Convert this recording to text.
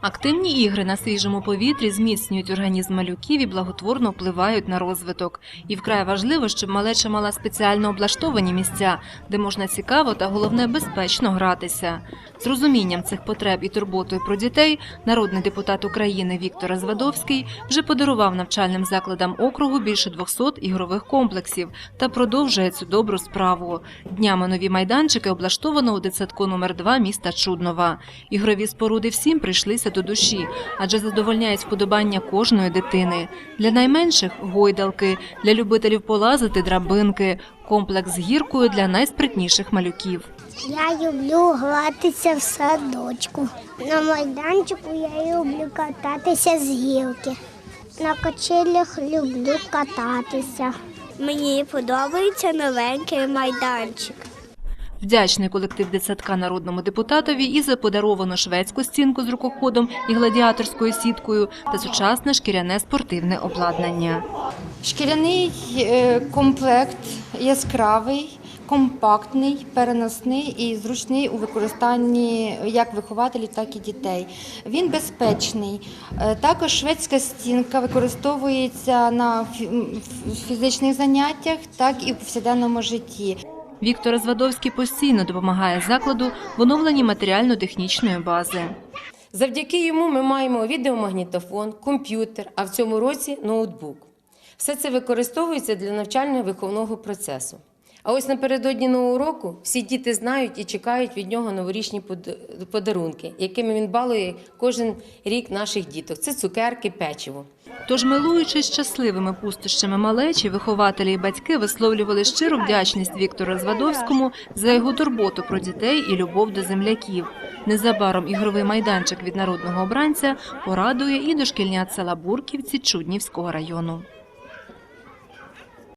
Активні ігри на свіжому повітрі зміцнюють організм малюків і благотворно впливають на розвиток. І вкрай важливо, щоб малеча мала спеціально облаштовані місця, де можна цікаво та головне безпечно гратися. З розумінням цих потреб і турботою про дітей народний депутат України Віктор Звадовський вже подарував навчальним закладам округу більше 200 ігрових комплексів та продовжує цю добру справу. Днями нові майданчики облаштовано у дитсадку номер 2 міста Чуднова. Ігрові споруди всім прийшлися до душі, адже задовольняють вподобання кожної дитини. Для найменших гойдалки, для любителів полазити драбинки, комплекс з гіркою для найспритніших малюків. Я люблю гратися в садочку. На майданчику я люблю кататися з гілки. На качелях люблю кататися. Мені подобається новенький майданчик. Вдячний колектив дитсадка народному депутатові і за подаровану шведську стінку з рукоходом і гладіаторською сіткою та сучасне шкіряне спортивне обладнання. Шкіряний е, комплект яскравий, компактний, переносний і зручний у використанні як вихователів, так і дітей. Він безпечний. Е, Також шведська стінка використовується на фі- фізичних заняттях, так і в повсякденному житті. Віктор Звадовський постійно допомагає закладу в оновленні матеріально-технічної бази. Завдяки йому ми маємо відеомагнітофон, комп'ютер, а в цьому році ноутбук. Все це використовується для навчально-виховного процесу. А ось напередодні нового року всі діти знають і чекають від нього новорічні подарунки, якими він балує кожен рік наших діток. Це цукерки, печиво. Тож, милуючись щасливими пустощами малечі, вихователі і батьки висловлювали щиру вдячність Віктору Звадовському за його турботу про дітей і любов до земляків. Незабаром ігровий майданчик від народного обранця порадує і дошкільнят села Бурківці Чуднівського району.